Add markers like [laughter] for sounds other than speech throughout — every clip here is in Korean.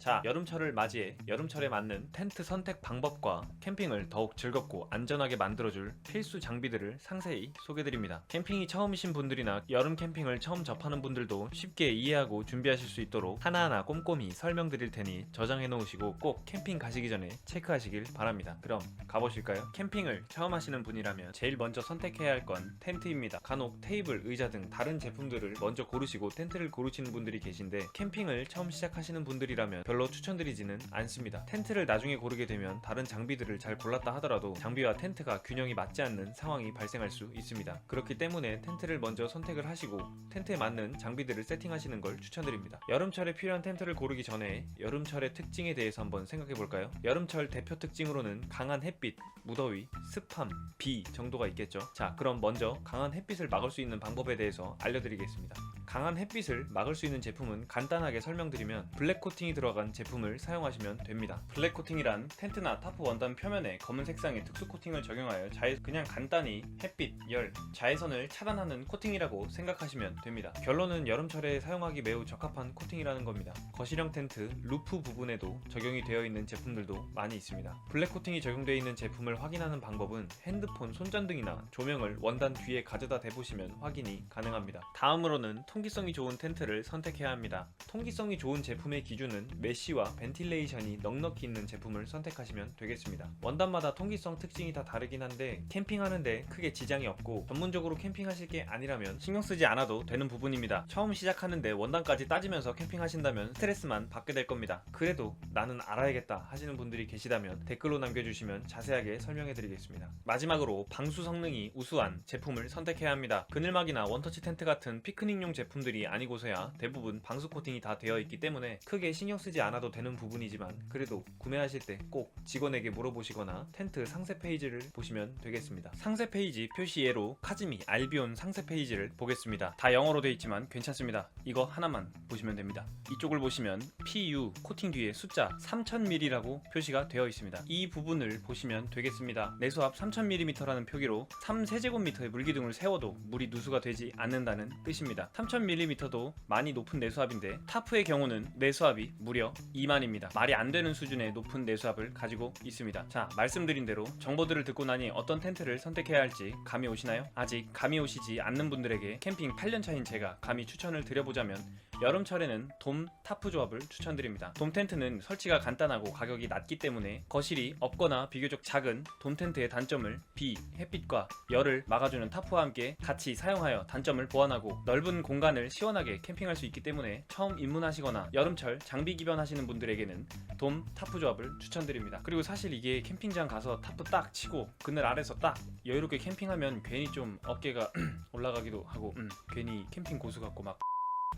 자, 여름철을 맞이해 여름철에 맞는 텐트 선택 방법과 캠핑을 더욱 즐겁고 안전하게 만들어줄 필수 장비들을 상세히 소개드립니다. 캠핑이 처음이신 분들이나 여름 캠핑을 처음 접하는 분들도 쉽게 이해하고 준비하실 수 있도록 하나하나 꼼꼼히 설명드릴 테니 저장해 놓으시고 꼭 캠핑 가시기 전에 체크하시길 바랍니다. 그럼 가보실까요? 캠핑을 처음 하시는 분이라면 제일 먼저 선택해야 할 건 텐트입니다. 간혹 테이블, 의자 등 다른 제품들을 먼저 고르시고 텐트를 고르시는 분들이 계신데 캠핑을 처음 시작하시는 분들이라면 별로 추천드리지는 않습니다. 텐트를 나중에 고르게 되면 다른 장비들을 잘 골랐다 하더라도 장비와 텐트가 균형이 맞지 않는 상황이 발생할 수 있습니다. 그렇기 때문에 텐트를 먼저 선택을 하시고 텐트에 맞는 장비들을 세팅하시는 걸 추천드립니다. 여름철에 필요한 텐트를 고르기 전에 여름철의 특징에 대해서 한번 생각해 볼까요? 여름철 대표 특징으로는 강한 햇빛, 무더위, 습함, 비 정도가 있겠죠. 자, 그럼 먼저 강한 햇빛을 막을 수 있는 방법에 대해서 알려드리겠습니다. 강한 햇빛을 막을 수 있는 제품은 간단하게 설명드리면 블랙 코팅이 들어 간 제품을 사용하시면 됩니다. 블랙 코팅이란 텐트나 타프 원단 표면에 검은 색상의 특수 코팅을 적용하여 자외 그냥 간단히 햇빛, 열, 자외선을 차단하는 코팅이라고 생각하시면 됩니다. 결론은 여름철에 사용하기 매우 적합한 코팅이라는 겁니다. 거실형 텐트 루프 부분에도 적용이 되어 있는 제품들도 많이 있습니다. 블랙 코팅이 적용되어 있는 제품을 확인하는 방법은 핸드폰 손전등이나 조명을 원단 뒤에 가져다 대보시면 확인이 가능합니다. 다음으로는 통기성이 좋은 텐트를 선택해야 합니다. 통기성이 좋은 제품의 기준은 메쉬와 벤틸레이션이 넉넉히 있는 제품을 선택하시면 되겠습니다. 원단마다 통기성 특징이 다 다르긴 한데 캠핑하는데 크게 지장이 없고 전문적으로 캠핑하실 게 아니라면 신경 쓰지 않아도 되는 부분입니다. 처음 시작하는데 원단까지 따지면서 캠핑하신다면 스트레스만 받게 될 겁니다. 그래도 나는 알아야겠다 하시는 분들이 계시다면 댓글로 남겨주시면 자세하게 설명해 드리겠습니다. 마지막으로 방수 성능이 우수한 제품을 선택해야 합니다. 그늘막이나 원터치 텐트 같은 피크닉용 제품들이 아니고서야 대부분 방수 코팅이 다 되어 있기 때문에 크게 신경 쓰지 않아도 되는 부분이지만 그래도 구매하실 때 꼭 직원에게 물어보시거나 텐트 상세 페이지를 보시면 되겠습니다. 상세 페이지 표시 예로 카즈미 알비온 상세 페이지를 보겠습니다. 다 영어로 되어 있지만 괜찮습니다. 이거 하나만 보시면 됩니다. 이쪽을 보시면 PU 코팅 뒤에 숫자 3000ml라고 표시가 되어 있습니다. 이 부분을 보시면 되겠습니다. 내수압 3000mm라는 표기로 3세제곱미터의 물기둥을 세워도 물이 누수가 되지 않는다는 뜻입니다. 3000mm도 많이 높은 내수압인데 타프의 경우는 내수압이 무려 2만입니다. 말이 안 되는 수준의 높은 내수압을 가지고 있습니다. 자, 말씀드린 대로 정보들을 듣고 나니 어떤 텐트를 선택해야 할지 감이 오시나요? 아직 감이 오시지 않는 분들에게 캠핑 8년 차인 제가 감히 추천을 드려보자면 여름철에는 돔 타프 조합을 추천드립니다. 돔 텐트는 설치가 간단하고 가격이 낮기 때문에 거실이 없거나 비교적 작은 돔 텐트의 단점을 비, 햇빛과 열을 막아주는 타프와 함께 같이 사용하여 단점을 보완하고 넓은 공간을 시원하게 캠핑할 수 있기 때문에 처음 입문하시거나 여름철 장비 기변하시는 분들에게는 돔 타프 조합을 추천드립니다. 그리고 사실 이게 캠핑장 가서 타프 딱 치고 그늘 아래서 딱 여유롭게 캠핑하면 괜히 좀 어깨가 [clears throat] 올라가기도 하고 음, 괜히 캠핑 고수 같고 막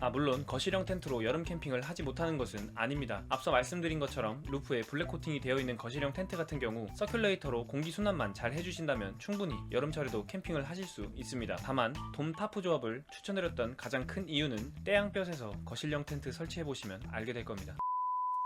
아 물론 거실형 텐트로 여름 캠핑을 하지 못하는 것은 아닙니다. 앞서 말씀드린 것처럼 루프에 블랙 코팅이 되어 있는 거실형 텐트 같은 경우 서큘레이터로 공기 순환만 잘 해주신다면 충분히 여름철에도 캠핑을 하실 수 있습니다. 다만 돔 타프 조합을 추천드렸던 가장 큰 이유는 때양볕에서 거실형 텐트 설치해 보시면 알게 될 겁니다.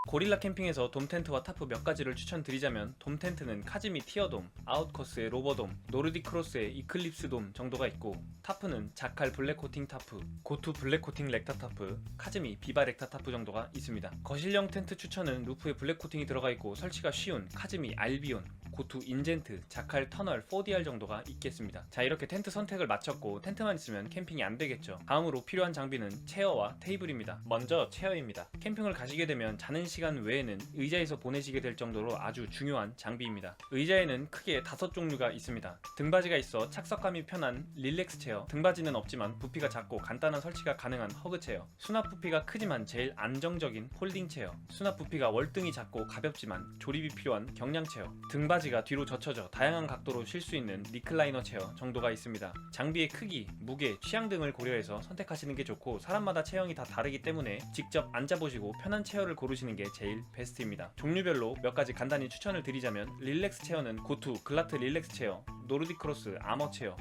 고릴라 캠핑에서 돔 텐트와 타프 몇 가지를 추천드리자면 돔 텐트는 카즈미 티어돔, 아웃코스의 로버돔, 노르딕 크로스의 이클립스 돔 정도가 있고 타프는 자칼 블랙 코팅 타프, 고투 블랙 코팅 렉타 타프, 카즈미 비바 렉타 타프 정도가 있습니다. 거실형 텐트 추천은 루프에 블랙 코팅이 들어가 있고 설치가 쉬운 카즈미 알비온, 고투 인젠트, 자칼 터널 4DR 정도가 있겠습니다. 자 이렇게 텐트 선택을 마쳤고 텐트만 있으면 캠핑이 안 되겠죠. 다음으로 필요한 장비는 체어와 테이블입니다. 먼저 체어입니다. 캠핑을 가시게 되면 자는 시간 외에는 의자에서 보내시게 될 정도로 아주 중요한 장비입니다. 의자에는 크게 다섯 종류가 있습니다. 등받이가 있어 착석감이 편한 릴렉스 체어, 등받이는 없지만 부피가 작고 간단한 설치가 가능한 허그 체어, 수납 부피가 크지만 제일 안정적인 폴딩 체어, 수납 부피가 월등히 작고 가볍지만 조립이 필요한 경량 체어, 등받이 가 뒤로 젖혀져 다양한 각도로 쉴 수 있는 리클라이너 체어 정도가 있습니다. 장비의 크기, 무게, 취향 등을 고려해서 선택하시는 게 좋고 사람마다 체형이 다 다르기 때문에 직접 앉아보시고 편한 체어를 고르시는 게 제일 베스트입니다. 종류별로 몇 가지 간단히 추천을 드리자면 릴렉스 체어는 고투 글라트 릴렉스 체어, 노르딕 크로스 아머 체어,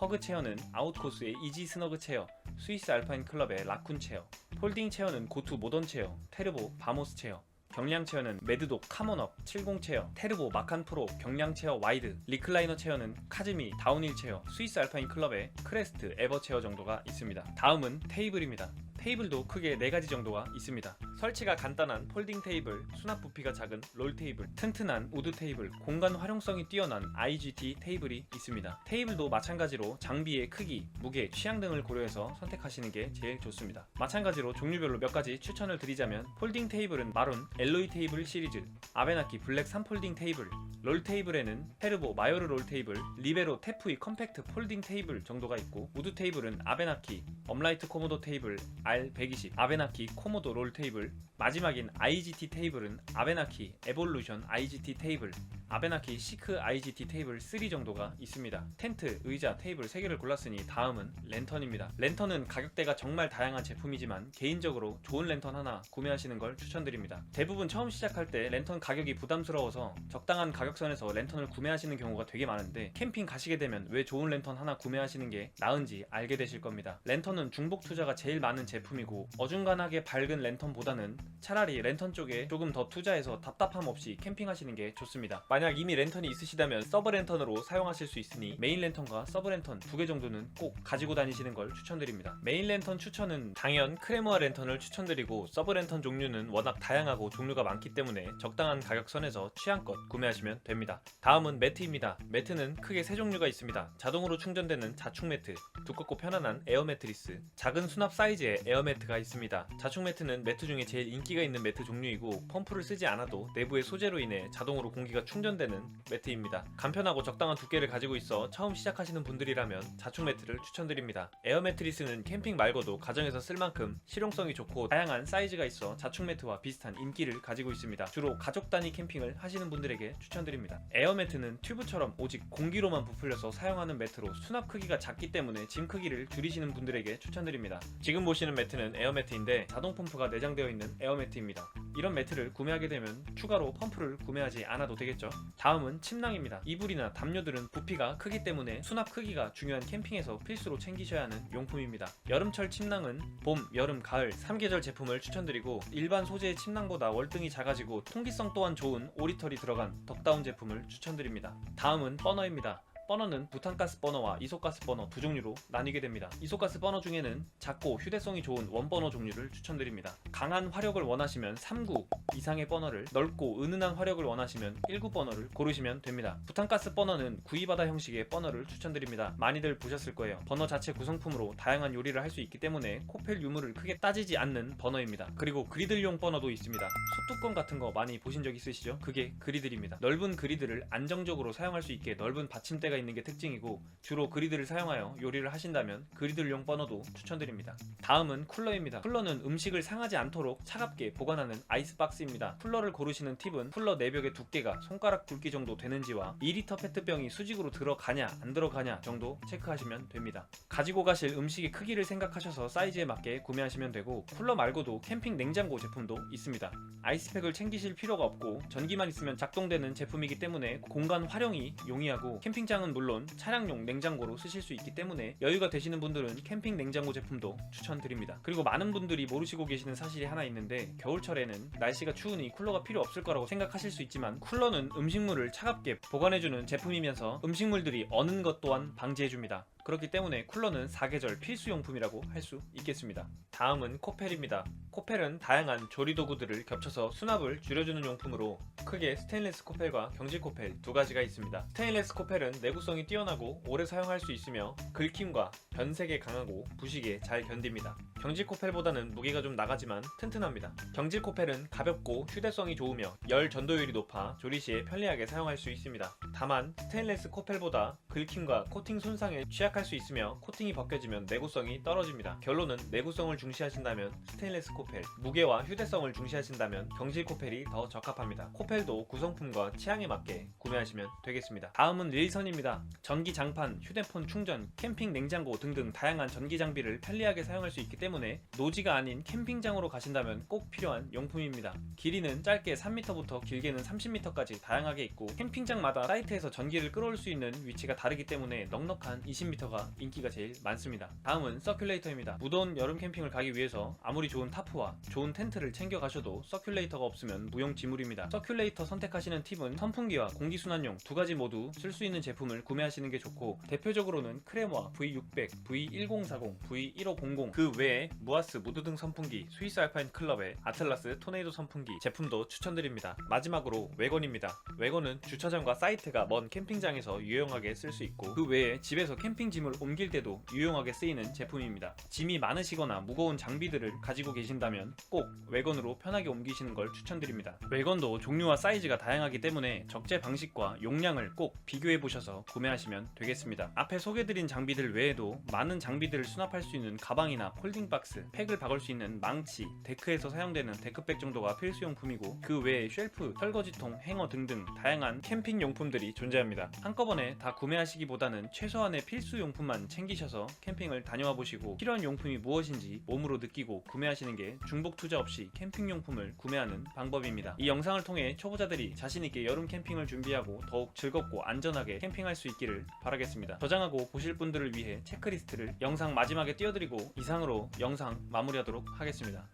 허그 체어는 아웃코스의 이지 스너그 체어, 스위스 알파인 클럽의 라쿤 체어, 폴딩 체어는 고투 모던 체어, 테르보 바모스 체어, 경량 체어는 매드독 카몬업 70 체어, 테르보 마칸 프로 경량 체어 와이드, 리클라이너 체어는 카즈미 다운힐 체어, 스위스 알파인 클럽의 크레스트 에버 체어 정도가 있습니다. 다음은 테이블입니다. 테이블도 크게 4가지 정도가 있습니다. 설치가 간단한 폴딩 테이블, 수납 부피가 작은 롤 테이블, 튼튼한 우드 테이블, 공간 활용성이 뛰어난 IGT 테이블이 있습니다. 테이블도 마찬가지로 장비의 크기, 무게, 취향 등을 고려해서 선택하시는 게 제일 좋습니다. 마찬가지로 종류별로 몇 가지 추천을 드리자면 폴딩 테이블은 마룬 엘로이 테이블 시리즈, 아베나키 블랙 3폴딩 테이블, 롤 테이블에는 페르보 마요르 롤 테이블, 리베로 테프이 컴팩트 폴딩 테이블 정도가 있고 우드 테이블은 아베나키, 엄라이트 코모도 테이블 R120, 아베나키 코모도 롤 테이블, 마지막인 IGT 테이블은 아베나키 에볼루션 IGT 테이블, 아베나키 시크 IGT 테이블 3 정도가 있습니다. 텐트, 의자, 테이블 3개를 골랐으니 다음은 랜턴입니다. 랜턴은 가격대가 정말 다양한 제품이지만 개인적으로 좋은 랜턴 하나 구매하시는 걸 추천드립니다. 대부분 처음 시작할 때 랜턴 가격이 부담스러워서 적당한 가격선에서 랜턴을 구매하시는 경우가 되게 많은데 캠핑 가시게 되면 왜 좋은 랜턴 하나 구매하시는 게 나은지 알게 되실 겁니다. 랜턴은 중복 투자가 제일 많은 제품이고 어중간하게 밝은 랜턴보다는 차라리 랜턴 쪽에 조금 더 투자해서 답답함 없이 캠핑하시는 게 좋습니다. 만약 이미 랜턴이 있으시다면 서브 랜턴으로 사용하실 수 있으니 메인 랜턴과 서브 랜턴 두 개 정도는 꼭 가지고 다니시는 걸 추천드립니다. 메인 랜턴 추천은 당연 크레모아 랜턴을 추천드리고 서브 랜턴 종류는 워낙 다양하고 종류가 많기 때문에 적당한 가격선에서 취향껏 구매하시면 됩니다. 다음은 매트입니다. 매트는 크게 세 종류가 있습니다. 자동으로 충전되는 자충 매트, 두껍고 편안한 에어 매트리스, 작은 수납 사이즈의 에어 매트가 있습니다. 자충 매트는 매트 중에 제일 인기가 있는 매트 종류이고 펌프를 쓰지 않아도 내부의 소재로 인해 자동으로 공기가 충전 되는 매트입니다. 간편하고 적당한 두께를 가지고 있어 처음 시작하시는 분들이라면 자충 매트를 추천드립니다. 에어 매트리스는 캠핑 말고도 가정에서 쓸 만큼 실용성이 좋고 다양한 사이즈가 있어 자충 매트와 비슷한 인기를 가지고 있습니다. 주로 가족 단위 캠핑을 하시는 분들에게 추천드립니다. 에어 매트는 튜브처럼 오직 공기로만 부풀려서 사용하는 매트로 수납 크기가 작기 때문에 짐 크기를 줄이시는 분들에게 추천드립니다. 지금 보시는 매트는 에어 매트인데 자동 펌프가 내장되어 있는 에어 매트입니다. 이런 매트를 구매하게 되면 추가로 펌프를 구매하지 않아도 되겠죠. 다음은 침낭입니다. 이불이나 담요들은 부피가 크기 때문에 수납 크기가 중요한 캠핑에서 필수로 챙기셔야 하는 용품입니다. 여름철 침낭은 봄, 여름, 가을 3계절 제품을 추천드리고 일반 소재의 침낭보다 월등히 작아지고 통기성 또한 좋은 오리털이 들어간 덕다운 제품을 추천드립니다. 다음은 버너입니다. 버너는 부탄가스 버너와 이소가스 버너 두 종류로 나뉘게 됩니다. 이소가스 버너 중에는 작고 휴대성이 좋은 원버너 종류를 추천드립니다. 강한 화력을 원하시면 3구 이상의 버너를 넓고 은은한 화력을 원하시면 1구 버너를 고르시면 됩니다. 부탄가스 버너는 구이바다 형식의 버너를 추천드립니다. 많이들 보셨을 거예요. 버너 자체 구성품으로 다양한 요리를 할 수 있기 때문에 코펠 유무를 크게 따지지 않는 버너입니다. 그리고 그리들용 버너도 있습니다. 소뚜껑 같은 거 많이 보신 적 있으시죠? 그게 그리들입니다. 넓은 그리들을 안정적으로 사용할 수 있게 넓은 받침대가 있는 게 특징이고 주로 그리들을 사용하여 요리를 하신다면 그리들용 버너도 추천드립니다. 다음은 쿨러입니다. 쿨러는 음식을 상하지 않도록 차갑게 보관하는 아이스박스입니다. 쿨러를 고르시는 팁은 쿨러 내벽의 두께가 손가락 굵기 정도 되는지와 2리터 페트병이 수직으로 들어가냐 안 들어가냐 정도 체크하시면 됩니다. 가지고 가실 음식의 크기를 생각하셔서 사이즈에 맞게 구매하시면 되고 쿨러 말고도 캠핑 냉장고 제품도 있습니다. 아이스팩을 챙기실 필요가 없고 전기만 있으면 작동되는 제품이기 때문에 공간 활용이 용이하고 캠핑장은 물론 차량용 냉장고로 쓰실 수 있기 때문에 여유가 되시는 분들은 캠핑 냉장고 제품도 추천드립니다. 그리고 많은 분들이 모르시고 계시는 사실이 하나 있는데 겨울철에는 날씨가 추우니 쿨러가 필요 없을 거라고 생각하실 수 있지만 쿨러는 음식물을 차갑게 보관해주는 제품이면서 음식물들이 어는 것 또한 방지해줍니다. 그렇기 때문에 쿨러는 사계절 필수용품이라고 할 수 있겠습니다. 다음은 코펠입니다. 코펠은 다양한 조리 도구들을 겹쳐서 수납을 줄여주는 용품으로 크게 스테인레스 코펠과 경질 코펠 두 가지가 있습니다. 스테인레스 코펠은 내구성이 뛰어나고 오래 사용할 수 있으며 긁힘과 변색에 강하고 부식에 잘 견딥니다. 경질 코펠보다는 무게가 좀 나가지만 튼튼합니다. 경질 코펠은 가볍고 휴대성이 좋으며 열 전도율이 높아 조리 시에 편리하게 사용할 수 있습니다. 다만 스테인레스 코펠보다 긁힘과 코팅 손상에 취약할 수 있으며 코팅이 벗겨지면 내구성이 떨어집니다. 결론은 내구성을 중시하신다면 스테인레스 코펠, 무게와 휴대성을 중시하신다면 경질 코펠이 더 적합합니다. 코펠도 구성품과 취향에 맞게 구매하시면 되겠습니다. 다음은 릴선입니다. 전기 장판, 휴대폰 충전, 캠핑 냉장고 등등 다양한 전기 장비를 편리하게 사용할 수 있기 때문에 노지가 아닌 캠핑장으로 가신다면 꼭 필요한 용품입니다. 길이는 짧게 3m부터 길게는 30m까지 다양하게 있고 캠핑장마다 사이트에서 전기를 끌어올 수 있는 위치가 다르기 때문에 넉넉한 20m가 인기가 제일 많습니다. 다음은 서큘레이터입니다. 무더운 여름 캠핑을 가기 위해서 아무리 좋은 타프와 좋은 텐트를 챙겨 가셔도 서큘레이터가 없으면 무용지물입니다. 서큘레이터 선택하시는 팁은 선풍기와 공기순환용 두 가지 모두 쓸 수 있는 제품을 구매하시는 게 좋고 대표적으로는 크레모아 V600, V1040, V1500 그 외에 1번에 무아스 무드등 선풍기 스위스 알파인 클럽의 아틀라스 토네이도 선풍기 제품도 추천드립니다. 마지막으로 외건입니다. 외건은 주차장과 사이트가 먼 캠핑장에서 유용하게 쓸 수 있고 그 외에 집에서 캠핑 짐을 옮길 때도 유용하게 쓰이는 제품입니다. 짐이 많으시거나 무거운 장비들을 가지고 계신다면 꼭 외건으로 편하게 옮기시는 걸 추천드립니다. 외건도 종류와 사이즈가 다양하기 때문에 적재 방식과 용량을 꼭 비교해 보셔서 구매하시면 되겠습니다. 앞에 소개드린 장비들 외에도 많은 장비들을 수납할 수 있는 가방이나 폴딩 박스, 팩을 박을 수 있는 망치, 데크에서 사용되는 데크백 정도가 필수용품이고 그 외에 쉘프, 설거지통, 행어 등등 다양한 캠핑 용품들이 존재합니다. 한꺼번에 다 구매하시기보다는 최소한의 필수용품만 챙기셔서 캠핑을 다녀와 보시고 필요한 용품이 무엇인지 몸으로 느끼고 구매하시는 게 중복 투자 없이 캠핑 용품을 구매하는 방법입니다. 이 영상을 통해 초보자들이 자신있게 여름 캠핑을 준비하고 더욱 즐겁고 안전하게 캠핑할 수 있기를 바라겠습니다. 저장하고 보실 분들을 위해 체크리스트를 영상 마지막에 띄워드리고 이상으로 영상 마무리하도록 하겠습니다.